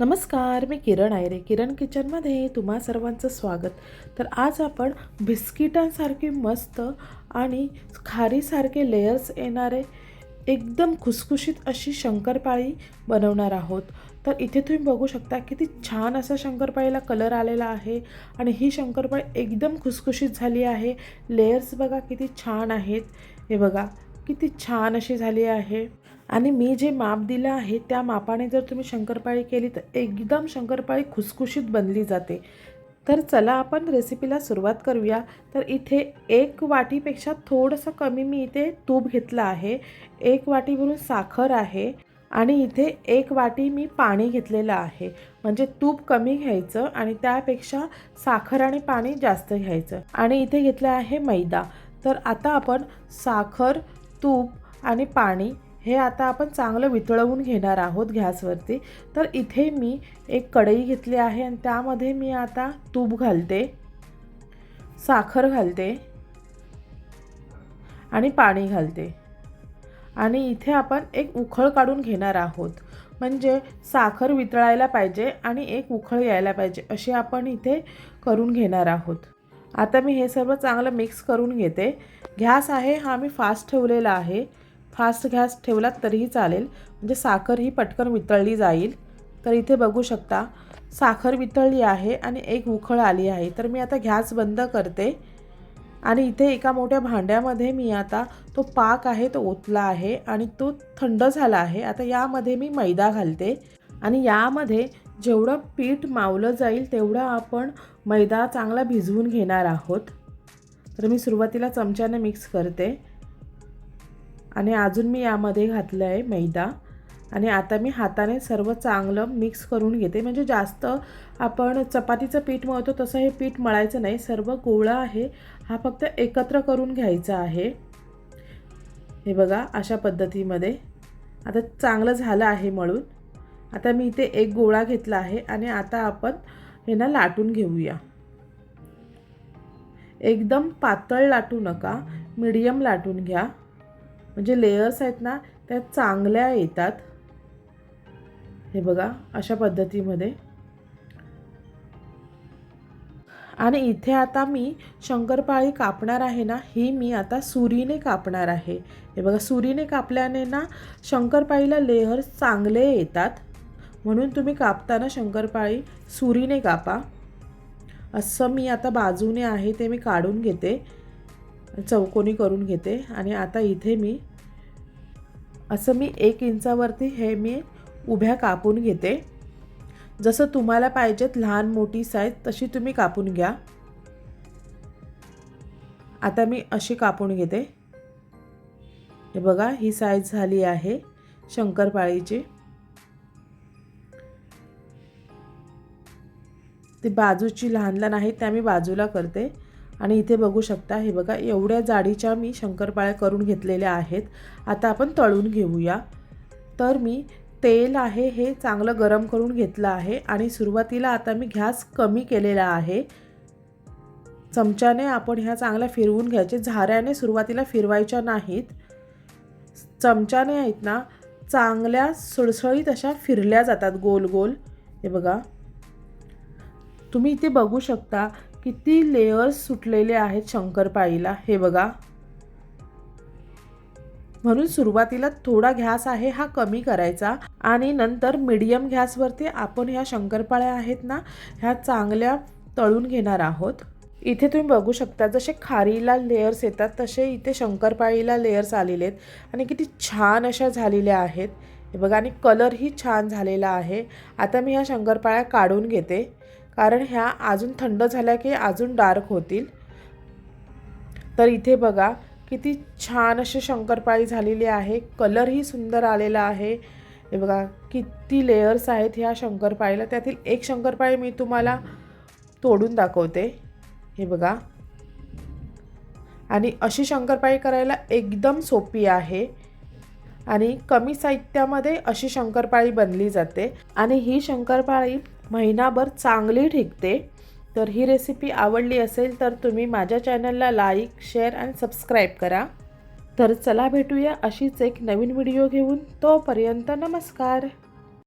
नमस्कार मी किरण आयरे. किरण किचनमध्ये तुम्हा सर्वांचं स्वागत. तर आज आपण बिस्किटांसारखी मस्त आणि खारीसारखे लेयर्स येणारे एकदम खुसखुशीत अशी शंकरपाळी बनवणार आहोत. तर इथे तुम्ही बघू शकता किती छान असा शंकरपाळीला कलर आलेला आहे आणि ही शंकरपाळी एकदम खुसखुशीत झाली आहे. लेयर्स बघा किती छान आहेत. हे बघा. किती छान अशी झाली आहे. आणि मी जे माप दिलं आहे त्या मापाने जर तुम्ही शंकरपाळी केली तर एकदम शंकरपाळी खुसखुशीत बनली जाते. तर चला आपण रेसिपीला सुरुवात करूया. तर इथे एक वाटीपेक्षा थोडंसं कमी मी इथे तूप घेतलं आहे. एक वाटीवरून साखर आहे. आणि इथे एक वाटी मी पाणी घेतलेलं आहे. म्हणजे तूप कमी घ्यायचं आणि त्यापेक्षा साखर आणि पाणी जास्त घ्यायचं. आणि इथे घेतलं आहे मैदा. तर आता आपण साखर तूप आणि पाणी हे आता आपण चांगलं वितळवून घेणार आहोत गॅसवरती. तर इथे मी एक कढई घेतली आहे आणि त्यामध्ये मी आता तूप घालते साखर घालते आणि पाणी घालते. आणि इथे आपण एक उखळ काढून घेणार आहोत. म्हणजे साखर वितळायला पाहिजे आणि एक उखळ यायला पाहिजे अशी आपण इथे करून घेणार आहोत. आता मी हे सर्व चांगलं मिक्स करून घेते. घॅस आहे हा मी फास्ट ठेवलेला आहे. फास्ट गॅस ठेवलात तरीही चालेल. म्हणजे साखर ही पटकन वितळली जाईल. तर इथे बघू शकता साखर वितळली आहे आणि एक उखळ आली आहे. तर मी आता गॅस बंद करते. आणि इथे एका मोठ्या भांड्यामध्ये मी आता तो पाक आहे तो ओतला आहे आणि तो थंड झाला आहे. आता यामध्ये मी मैदा घालते. आणि यामध्ये जेवढं पीठ मावलं जाईल तेवढं आपण मैदा चांगला भिजवून घेणार आहोत. तर मी सुरुवातीला चमच्याने मिक्स करते. आणि अजून मी यामध्ये घातलं आहे मैदा. आणि आता मी हाताने सर्व चांगलं मिक्स करून घेते. म्हणजे जास्त आपण चपातीचं पीठ मळतो तसं हे पीठ मळायचं नाही. सर्व गोळा आहे. हा फक्त एकत्र करून घ्यायचा आहे. हे बघा अशा पद्धतीमध्ये. आता चांगलं झालं आहे मळून. आता मी इथे एक गोळा घेतला आहे. आणि आता आपण हे ना लाटून घेऊया. एकदम पातळ लाटू नका मीडियम लाटून घ्या. म्हणजे लेयर्स आहेत ना त्या चांगल्या येतात. हे बघा अशा पद्धतीमध्ये. आणि इथे आता मी शंकरपाळी कापणार आहे ना ही मी आता सुरीने कापणार आहे. हे बघा सुरीने कापल्याने ना शंकरपाळीला लेअर्स चांगले येतात. म्हणून तुम्ही कापताना शंकरपाळी सुरीने कापा. असं मी आता बाजूने आहे ते मी काढून घेते. चौकोनी करून घेते. आणि आता इथे मी असं मी एक इंचावरती हे मी उभ्या कापून घेते. जसं तुम्हाला पाहिजेत लहान मोठी साईज तशी तुम्ही कापून घ्या. आता मी अशी कापून घेते. हे बघा ही साईज झाली आहे शंकरपाळीची. ती बाजूची लहान लहान आहेत त्या मी बाजूला करते. आणि इथे बघू शकता हे बघा एवढ्या जाडीच्या मी शंकरपाळ्या करून घेतलेल्या आहेत. आता आपण तळून घेऊया. तर मी तेल आहे हे चांगलं गरम करून घेतलं आहे. आणि सुरुवातीला आता मी गॅस कमी केलेला आहे. चमच्याने आपण ह्या चांगल्या फिरवून घ्यायचे. झाऱ्याने सुरुवातीला फिरवायच्या नाहीत. चमच्याने आहेत ना चांगल्या सुळसळीत अशा फिरल्या जातात गोल गोल. हे बघा. तुम्ही इथे बघू शकता किती लेयर्स सुटलेले आहेत शंकरपाळीला. हे बघा. म्हणून सुरुवातीला थोडा घॅस आहे हा कमी करायचा आणि नंतर मीडियम घॅसवरती आपण ह्या शंकरपाळ्या आहेत ना ह्या चांगल्या तळून घेणार आहोत. इथे तुम्ही बघू शकता जसे खारीला लेयर्स येतात तसे इथे शंकरपाळीला लेयर्स आलेले आहेत. आणि किती छान अशा झालेल्या आहेत. हे बघा आणि कलरही छान झालेला आहे. आता मी ह्या शंकरपाळ्या काढून घेते. कारण ह्या अजून थंड झाल्या की अजून डार्क होतील. तर इथे बघा किती छान अशी शंकरपाळी झालेली आहे. कलरही सुंदर आलेला आहे. हे बघा किती लेयर्स आहेत ह्या शंकरपाळीला. त्यातील एक शंकरपाळी मी तुम्हाला तोडून दाखवते. हे बघा. आणि अशी शंकरपाळी करायला एकदम सोपी आहे. आणि कमी साहित्यामध्ये अशी शंकरपाळी बनली जाते. आणि ही शंकरपाळी महिनाभर चांगली टिकते. तर ही रेसिपी आवडली असेल तर तुम्ही माझ्या चॅनलला लाईक शेअर आणि सबस्क्राईब करा. तर चला भेटूया अशीच एक नवीन व्हिडिओ घेऊन. तोपर्यंत नमस्कार.